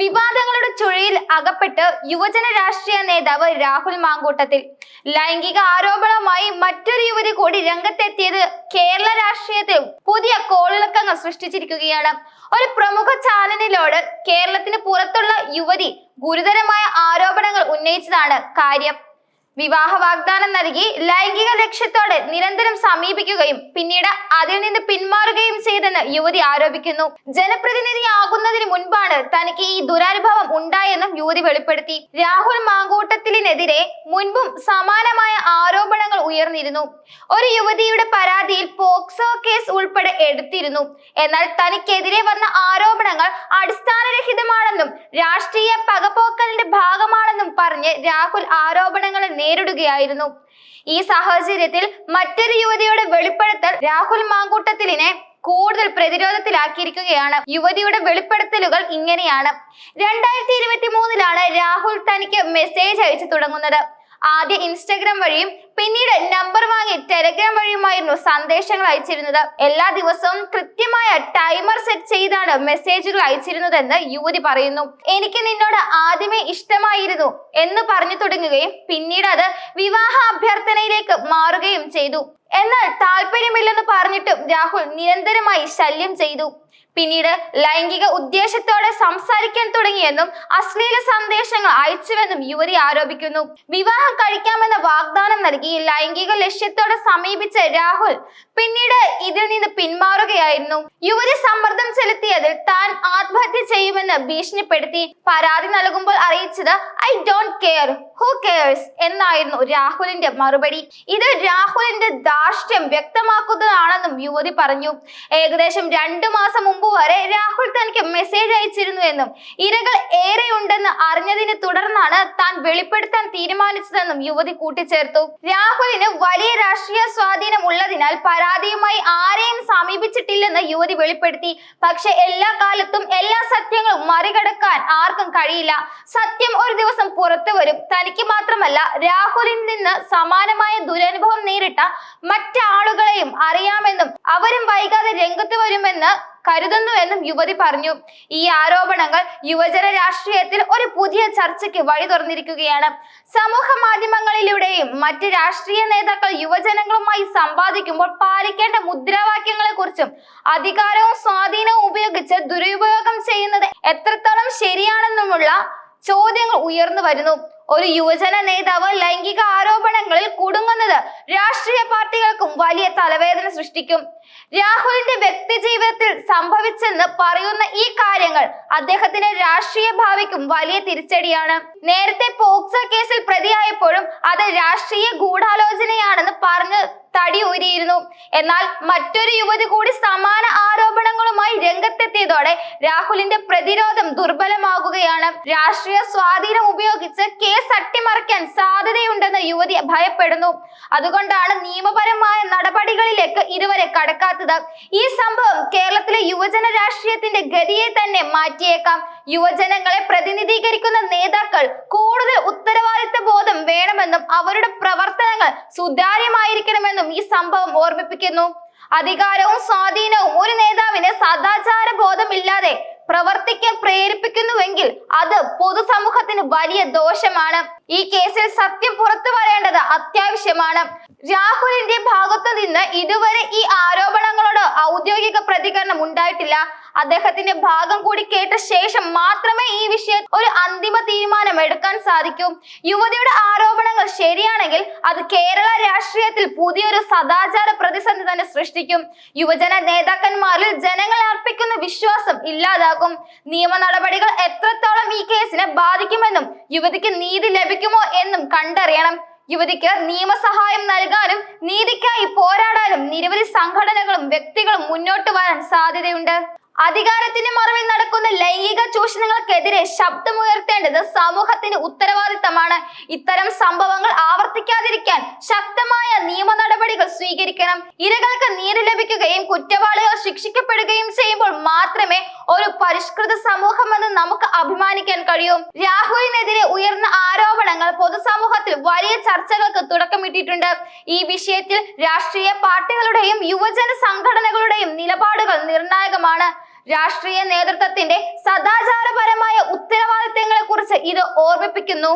വിവാദങ്ങളുടെ ചുഴിയിൽ അകപ്പെട്ട് യുവജന രാഷ്ട്രീയ നേതാവ് രാഹുൽ മാങ്കൂട്ടത്തിൽ. ലൈംഗിക ആരോപണവുമായി മറ്റൊരു യുവതി കൂടി രംഗത്തെത്തിയത് കേരള രാഷ്ട്രീയത്തിൽ പുതിയ കോളിളക്കങ്ങൾ സൃഷ്ടിച്ചിരിക്കുകയാണ്. ഒരു പ്രമുഖ ചാനലിനോട് കേരളത്തിന് പുറത്തുള്ള യുവതി ഗുരുതരമായ ആരോപണങ്ങൾ ഉന്നയിച്ചതാണ് കാര്യം. വിവാഹ വാഗ്ദാനം നൽകി ലൈംഗിക ലക്ഷ്യത്തോടെ നിരന്തരം സമീപിക്കുകയും പിന്നീട് അതിൽ നിന്ന് പിന്മാറുകയും ചെയ്തെന്ന് യുവതി ആരോപിക്കുന്നു. ജനപ്രതിനിധിയാകുന്നതിന് മുൻപാണ് തനിക്ക് ഈ ദുരനുഭവം ഉണ്ടായെന്നും യുവതി വെളിപ്പെടുത്തി. രാഹുൽ മാങ്കൂട്ടത്തിനെതിരെ മുൻപും സമാനമായ ആരോപണങ്ങൾ ഉയർന്നിരുന്നു. ഒരു യുവതിയുടെ പരാതിയിൽ പോക്സോ കേസ് ഉൾപ്പെടെ എടുത്തിരുന്നു. എന്നാൽ തനിക്കെതിരെ വന്ന ആരോപണങ്ങൾ അടിസ്ഥാനരഹിതമാണെന്നും രാഷ്ട്രീയ പകപോക്കലിന്റെ ഭാഗമാണെന്നും പറഞ്ഞ് രാഹുൽ ആരോപണങ്ങളെ നേരിടുകയായിരുന്നു. ഈ സാഹചര്യത്തിൽ മറ്റൊരു യുവതിയുടെ വെളിപ്പെടുത്തൽ രാഹുൽ മാങ്കൂട്ടത്തിലിനെ കൂടുതൽ പ്രതിരോധത്തിലാക്കിയിരിക്കുകയാണ്. യുവതിയുടെ വെളിപ്പെടുത്തലുകൾ ഇങ്ങനെയാണ്. രണ്ടായിരത്തി ഇരുപത്തി മൂന്നിലാണ് രാഹുൽ തനിക്ക് മെസ്സേജ് അയച്ചു തുടങ്ങുന്നത്. ആദ്യ ഇൻസ്റ്റഗ്രാം വഴിയും പിന്നീട് നമ്പർ വാങ്ങി ടെലഗ്രാം വഴിയുമായിരുന്നു സന്ദേശങ്ങൾ അയച്ചിരുന്നത്. എല്ലാ ദിവസവും കൃത്യമായ ടൈമർ സെറ്റ് ചെയ്താണ് മെസ്സേജുകൾ അയച്ചിരുന്നതെന്ന് യുവതി പറയുന്നു. എനിക്ക് നിന്നോട് ആദ്യമേ ഇഷ്ടമായിരുന്നു എന്ന് പറഞ്ഞു തുടങ്ങുകയും പിന്നീട് അത് വിവാഹ അഭ്യർത്ഥനയിലേക്ക് മാറുകയും ചെയ്തു. എന്നാൽ താല്പര്യമില്ലെന്ന് പറഞ്ഞിട്ടും രാഹുൽ നിരന്തരമായി ശല്യം ചെയ്തു. പിന്നീട് ലൈംഗിക ഉദ്ദേശത്തോടെ സംസാരിക്കാൻ തുടങ്ങിയെന്നും അശ്ലീല സന്ദേശങ്ങൾ അയച്ചുവെന്നും യുവതി ആരോപിക്കുന്നു. വിവാഹം കഴിക്കാമെന്ന വാഗ്ദാനം നൽകി ലൈംഗിക ലക്ഷ്യത്തോടെ സമീപിച്ച രാഹുൽ പിന്നീട് ഇതിൽ നിന്ന് പിന്മാറുകയായിരുന്നു. യുവതി സമ്മർദ്ദം ചെലുത്തിയതിൽ താൻ ആത്മഹത്യ ചെയ്യുമെന്ന് ഭീഷണിപ്പെടുത്തി പരാതി നൽകുമ്പോൾ അറിയിച്ചത് I don't care who cares എന്നായിരുന്നു രാഹുലിന്റെ മറുപടി. ഇത് രാഹുലിന്റെ ധാർഷ്ട്യം വ്യക്തമാക്കുന്നതാണെന്നും യുവതി പറഞ്ഞു. ഏകദേശം രണ്ടു മാസം മുമ്പ് വരെ രാഹുൽ തനിക്ക് മെസ്സേജ് അയച്ചിരുന്നു എന്നും. ഇരകൾ ഏറെയുണ്ടെന്ന് അറിഞ്ഞതിനെ തുടർന്നാണ് താൻ വെളിപ്പെടുത്താൻ തീരുമാനിച്ചതെന്നും യുവതി കൂട്ടിച്ചേർത്തു. രാഹുലിന് വലിയ രാഷ്ട്രീയ സ്വാധീനം ഉള്ളതിനാൽ പരാതിയുമായി ആരെയും സമീപിച്ചിട്ടില്ലെന്ന് യുവതി വെളിപ്പെടുത്തി. പക്ഷെ എല്ലാ കാലത്തും എല്ലാ സത്യങ്ങളും മറികടക്കാൻ ആർക്കും കഴിയില്ല. സത്യം ഒരു ദിവസം പുറത്തു വരും. തനിക്ക് മാത്രമല്ല രാഹുലിൽ നിന്ന് സമാനമായ ദുരനുഭവം നേരിട്ട മറ്റാളുകളെയും അറിയാമെന്നും അവരും വൈകാതെ രംഗത്ത് വരുമെന്ന് കരുതുന്നുവെന്നും യുവതി പറഞ്ഞു. ഈ ആരോപണങ്ങൾ യുവജന രാഷ്ട്രീയത്തിൽ ഒരു പുതിയ ചർച്ചയ്ക്ക് വഴി തുറന്നിരിക്കുകയാണ്. സമൂഹ മാധ്യമങ്ങളിലൂടെയും മറ്റ് രാഷ്ട്രീയ നേതാക്കൾ യുവജനങ്ങളുമായി സംവാദിക്കുമ്പോൾ പാലിക്കേണ്ട മുദ്രാവാക്യങ്ങളെ കുറിച്ചും അധികാരവും സ്വാധീനവും ഉപയോഗിച്ച് ദുരുപയോഗം ചെയ്യുന്നത് എത്രത്തോളം ശരിയാണെന്നുമുള്ള ചോദ്യങ്ങൾ ഉയർന്നു വരുന്നു. ഒരു യുവജന നേതാവ് ലൈംഗിക ആരോപണങ്ങളിൽ കുടുങ്ങുന്നത് രാഷ്ട്രീയ പാർട്ടികൾക്കും വലിയ തലവേദന സൃഷ്ടിക്കും. രാഹുലിന്റെ വ്യക്തി ജീവിതത്തിൽ സംഭവിച്ചെന്ന് പറയുന്ന ഈ കാര്യങ്ങൾ അദ്ദേഹത്തിന്റെ രാഷ്ട്രീയ ഭാവിക്കും വലിയ തിരിച്ചടിയാണ്. നേരത്തെ പോക്സോ കേസിൽ പ്രതിയായപ്പോഴും അത് രാഷ്ട്രീയ ഗൂഢാലോചനയാണെന്ന് പറഞ്ഞ് തടി ഊരിയിരുന്നു. എന്നാൽ മറ്റൊരു യുവതി കൂടി സമാന ആരോപണങ്ങളുമായി രംഗത്തെത്തിയതോടെ രാഹുലിന്റെ പ്രതിരോധം ദുർബലമാകുകയാണ്. രാഷ്ട്രീയ സ്വാധീനം ഉപയോഗിച്ച് കേസ് അട്ടിമറിക്കാൻ സാധ്യതയുണ്ടെന്ന് യുവതി ഭയപ്പെടുന്നു. അതുകൊണ്ടാണ് നിയമപരമായ നടപടികളിലേക്ക് ഇതുവരെ കടക്കാത്തത്. ഈ സംഭവം കേരളത്തിലെ യുവജന രാഷ്ട്രീയത്തിന്റെ ഗതിയെ തന്നെ മാറ്റിയേക്കാം. യുവജനങ്ങളെ പ്രതിനിധീകരിക്കുന്ന പ്രവർത്തനങ്ങൾ സുതാര്യമായിരിക്കണമെന്നും ഈ സംഭവം ഓർമ്മിപ്പിക്കുന്നു. അധികാരവും സ്വാധീനവും ഒരു നേതാവിന് സദാചാര ബോധമില്ലാതെ പ്രവർത്തിക്കാൻ പ്രേരിപ്പിക്കുന്നുവെങ്കിൽ അത് പൊതുസമൂഹത്തിന് വലിയ ദോഷമാണ്. ഈ കേസിൽ സത്യം പുറത്തു വരേണ്ടത് അത്യാവശ്യമാണ്. രാഹുലിന്റെ ഭാഗത്തു നിന്ന് ഇതുവരെ ഈ ആരോപണങ്ങളോട് ഔദ്യോഗിക പ്രതികരണം ഉണ്ടായിട്ടില്ല. അദ്ദേഹത്തിന്റെ ഭാഗം കൂടി കേട്ട ശേഷം മാത്രമേ ഈ ഒരു അന്തിമ തീരുമാനം എടുക്കാൻ സാധിക്കും. യുവതിയുടെ ആരോപണങ്ങൾ ശരിയാണെങ്കിൽ അത് കേരള രാഷ്ട്രീയത്തിൽ പുതിയൊരു സദാചാര പ്രതിസന്ധി തന്നെ സൃഷ്ടിക്കും. യുവജന നേതാക്കന്മാരിൽ ജനങ്ങൾ അർപ്പിക്കുന്ന വിശ്വാസം ഇല്ലാതാകും. നിയമ നടപടികൾ എത്രത്തോളം ഈ കേസിനെ ബാധിക്കുമെന്നും യുവതിക്ക് നീതി ലഭിക്കുമോ എന്നും കണ്ടറിയണം. യുവതിക്ക് നിയമസഹായം നൽകാനും നീതിക്കായി പോരാടാനും നിരവധി സംഘടനകളും വ്യക്തികളും മുന്നോട്ട് വരാൻ സാധ്യതയുണ്ട്. അധികാരത്തിന്റെ മറവിൽ നടക്കുന്ന ലൈംഗിക ചൂഷണങ്ങൾക്കെതിരെ ശബ്ദമുയർത്തേണ്ടത് സമൂഹത്തിന്റെ ഉത്തരവാദിത്തമാണ്. ഇത്തരം സംഭവങ്ങൾ ആവർത്തിക്കാതിരിക്കാൻ ശക്തമായ നിയമ നടപടികൾ സ്വീകരിക്കണം. ഇരകൾക്ക് നീതി ലഭിക്കുകയും കുറ്റവാളികൾ ശിക്ഷിക്കപ്പെടുകയും ചെയ്യുമ്പോൾ മാത്രമേ ഒരു പരിഷ്കൃത സമൂഹമെന്ന് നമുക്ക് അഭിമാനിക്കാൻ കഴിയൂ. രാഹുലിനെതിരെ ഉയർന്ന ആരോപണങ്ങൾ പൊതുസമൂഹത്തിൽ വലിയ ചർച്ചകൾക്ക് തുടക്കമിട്ടിട്ടുണ്ട്. ഈ വിഷയത്തിൽ രാഷ്ട്രീയ പാർട്ടികളുടെയും യുവജന സംഘടനകളുടെയും നിലപാടുകൾ നിർണായകമാണ്. രാഷ്ട്രീയ നേതൃത്വത്തിന്റെ സദാചാരപരമായ ഉത്തരവാദിത്തങ്ങളെ കുറിച്ച് ഇത് ഓർമ്മിപ്പിക്കുന്നു.